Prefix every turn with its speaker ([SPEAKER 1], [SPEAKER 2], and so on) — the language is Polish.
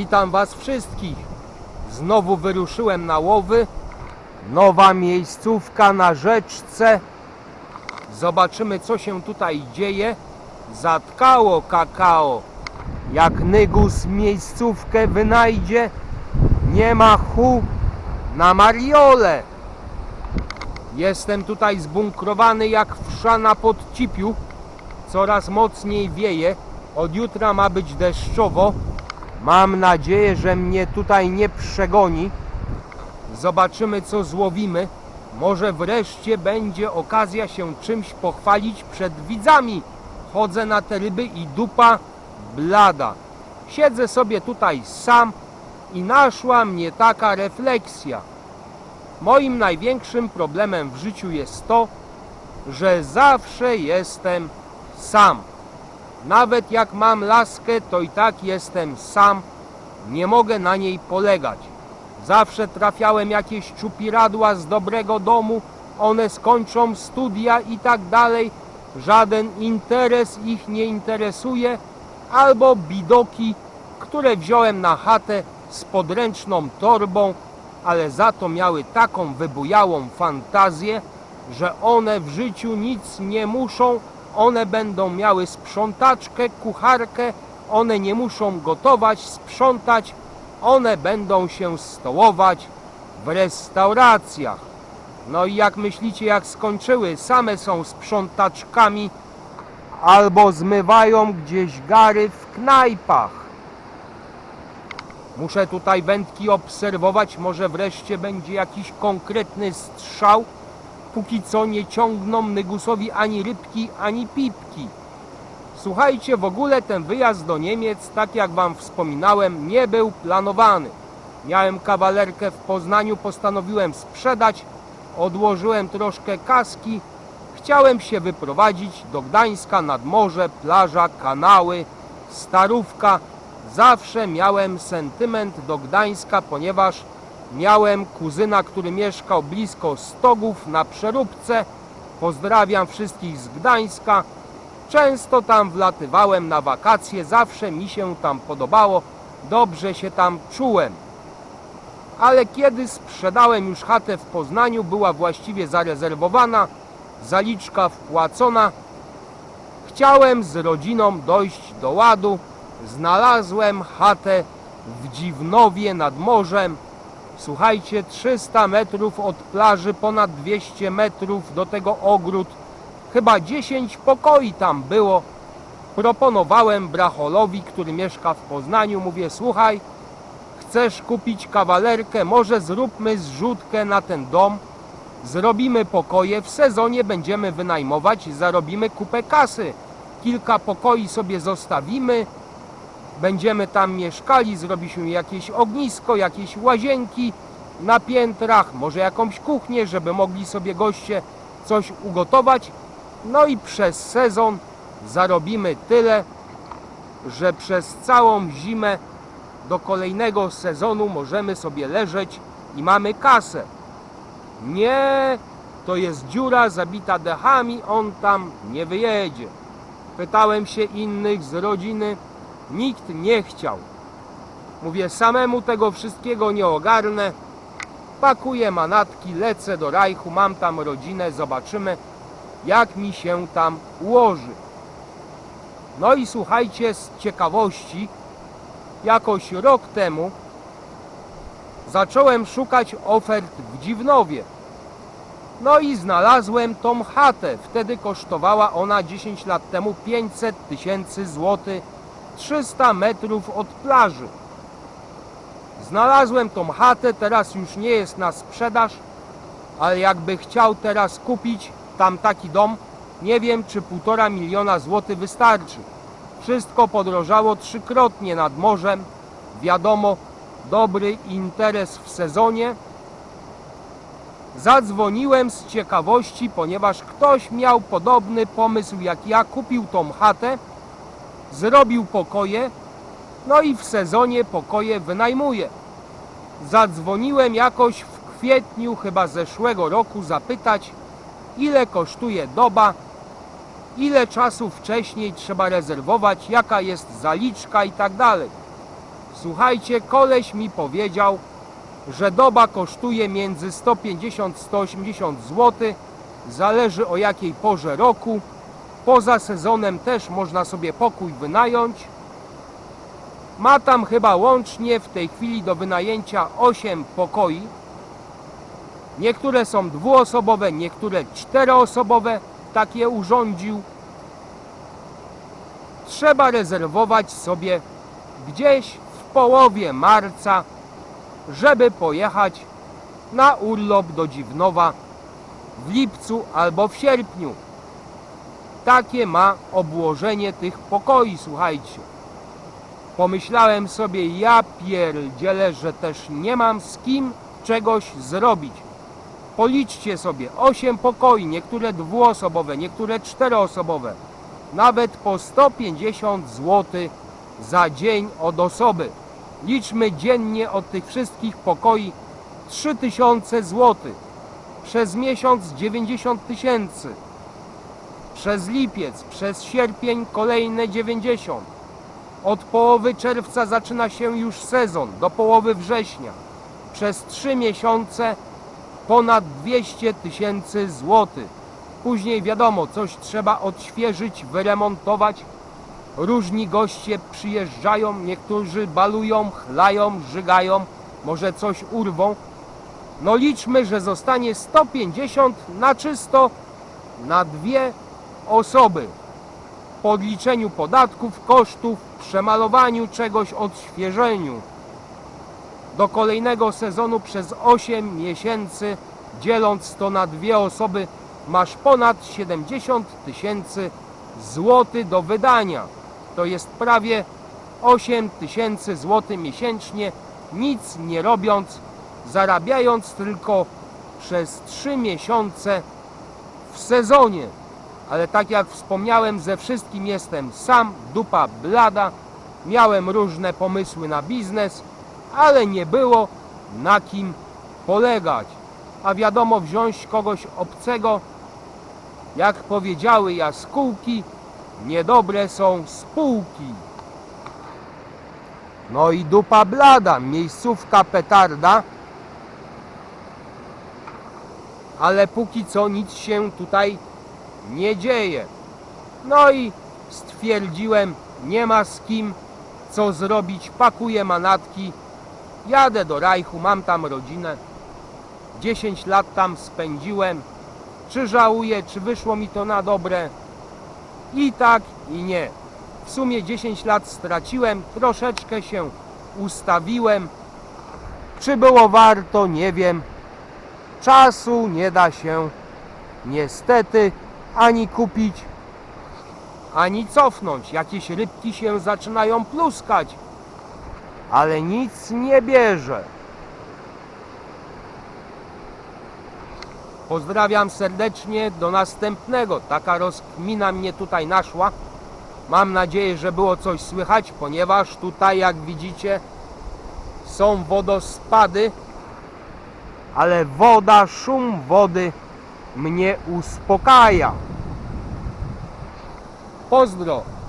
[SPEAKER 1] Witam Was wszystkich. Znowu wyruszyłem na łowy. Nowa miejscówka na rzeczce. Zobaczymy, co się tutaj dzieje. Zatkało kakao. Jak Nygus miejscówkę wynajdzie, nie ma hu na Mariole. Jestem tutaj zbunkrowany jak wsza na podcipiu. Coraz mocniej wieje. Od jutra ma być deszczowo. Mam nadzieję, że mnie tutaj nie przegoni. Zobaczymy, co złowimy. Może wreszcie będzie okazja się czymś pochwalić przed widzami. Chodzę na te ryby i dupa blada. Siedzę sobie tutaj sam i naszła mnie taka refleksja. Moim największym problemem w życiu jest to, że zawsze jestem sam. Nawet jak mam laskę, to i tak jestem sam. Nie mogę na niej polegać. Zawsze trafiałem jakieś czupiradła z dobrego domu, one skończą studia i tak dalej. Żaden interes ich nie interesuje, albo bidoki, które wziąłem na chatę z podręczną torbą, ale za to miały taką wybujałą fantazję, że one w życiu nic nie muszą, one będą miały sprzątaczkę, kucharkę, one nie muszą gotować, sprzątać, one będą się stołować w restauracjach. No i jak myślicie, jak skończyły, same są sprzątaczkami albo zmywają gdzieś gary w knajpach. Muszę tutaj wędki obserwować, może wreszcie będzie jakiś konkretny strzał. Póki co nie ciągną Nygusowi ani rybki, ani pipki. Słuchajcie, w ogóle ten wyjazd do Niemiec, tak jak Wam wspominałem, nie był planowany. Miałem kawalerkę w Poznaniu, postanowiłem sprzedać, odłożyłem troszkę kaski. Chciałem się wyprowadzić do Gdańska nad morze, plaża, kanały, starówka. Zawsze miałem sentyment do Gdańska, ponieważ miałem kuzyna, który mieszkał blisko Stogów na przeróbce. Pozdrawiam wszystkich z Gdańska. Często tam wlatywałem na wakacje, zawsze mi się tam podobało, dobrze się tam czułem. Ale kiedy sprzedałem już chatę w Poznaniu, była właściwie zarezerwowana, zaliczka wpłacona. Chciałem z rodziną dojść do ładu. Znalazłem chatę w Dziwnowie nad morzem. Słuchajcie, 300 metrów od plaży, ponad 200 metrów do tego ogród. Chyba 10 pokoi tam było. Proponowałem Bracholowi, który mieszka w Poznaniu, mówię, słuchaj, chcesz kupić kawalerkę, może zróbmy zrzutkę na ten dom, zrobimy pokoje, w sezonie będziemy wynajmować, zarobimy kupę kasy. Kilka pokoi sobie zostawimy, będziemy tam mieszkali, zrobiliśmy jakieś ognisko, jakieś łazienki na piętrach, może jakąś kuchnię, żeby mogli sobie goście coś ugotować. No i przez sezon zarobimy tyle, że przez całą zimę do kolejnego sezonu możemy sobie leżeć i mamy kasę. Nie, to jest dziura zabita dechami, on tam nie wyjedzie. Pytałem się innych z rodziny, nikt nie chciał. Mówię, samemu tego wszystkiego nie ogarnę. Pakuję manatki, lecę do Rajchu, mam tam rodzinę, zobaczymy jak mi się tam ułoży. No i słuchajcie, z ciekawości, jakoś rok temu zacząłem szukać ofert w Dziwnowie. No i znalazłem tą chatę. Wtedy kosztowała ona 10 lat temu 500 tysięcy złotych, 300 metrów od plaży. Znalazłem tą chatę, teraz już nie jest na sprzedaż, ale jakby chciał teraz kupić tam taki dom, nie wiem czy półtora miliona złotych wystarczy. Wszystko podrożało trzykrotnie nad morzem. Wiadomo, dobry interes w sezonie. Zadzwoniłem z ciekawości, ponieważ ktoś miał podobny pomysł jak ja, kupił tą chatę, zrobił pokoje, no i w sezonie pokoje wynajmuje. Zadzwoniłem jakoś w kwietniu chyba zeszłego roku zapytać, ile kosztuje doba, ile czasu wcześniej trzeba rezerwować, jaka jest zaliczka i tak dalej. Słuchajcie, koleś mi powiedział, że doba kosztuje między 150-180 zł, zależy o jakiej porze roku. Poza sezonem też można sobie pokój wynająć. Ma tam chyba łącznie w tej chwili do wynajęcia 8 pokoi. Niektóre są dwuosobowe, niektóre czteroosobowe. Takie urządził. Trzeba rezerwować sobie gdzieś w połowie marca, żeby pojechać na urlop do Dziwnowa w lipcu albo w sierpniu. Takie ma obłożenie tych pokoi, słuchajcie. Pomyślałem sobie, ja pierdzielę, że też nie mam z kim czegoś zrobić. Policzcie sobie, 8 pokoi, niektóre dwuosobowe, niektóre czteroosobowe. Nawet po 150 zł za dzień od osoby. Liczmy dziennie od tych wszystkich pokoi 3000 zł. Przez miesiąc 90 tysięcy. Przez lipiec, przez sierpień kolejne 90. Od połowy czerwca zaczyna się już sezon, do połowy września. Przez 3 miesiące ponad 200 tysięcy złotych. Później wiadomo, coś trzeba odświeżyć, wyremontować. Różni goście przyjeżdżają, niektórzy balują, chlają, żygają, może coś urwą. No liczmy, że zostanie 150 na czysto na dwie osoby. Po odliczeniu podatków, kosztów, przemalowaniu czegoś, odświeżeniu. Do kolejnego sezonu przez 8 miesięcy, dzieląc to na dwie osoby, masz ponad 70 tysięcy złotych do wydania. To jest prawie 8 tysięcy złotych miesięcznie, nic nie robiąc, zarabiając tylko przez 3 miesiące w sezonie. Ale tak jak wspomniałem, ze wszystkim jestem sam, dupa blada. Miałem różne pomysły na biznes, ale nie było na kim polegać. A wiadomo, wziąć kogoś obcego, jak powiedziały jaskółki, niedobre są spółki. No i dupa blada, miejscówka petarda. Ale póki co nic się tutaj nie dzieje. No i stwierdziłem, nie ma z kim co zrobić, pakuję manatki, jadę do Rajchu, mam tam rodzinę. 10 lat tam spędziłem. Czy żałuję, czy wyszło mi to na dobre? I tak, i nie. W sumie 10 lat straciłem, troszeczkę się ustawiłem. Czy było warto, nie wiem. Czasu nie da się niestety ani kupić, ani cofnąć. Jakieś rybki się zaczynają pluskać, ale nic nie bierze. Pozdrawiam serdecznie, do następnego. Taka rozkmina mnie tutaj naszła. Mam nadzieję, że było coś słychać, ponieważ tutaj, jak widzicie, są wodospady, ale woda, szum wody mnie uspokaja. Pozdro!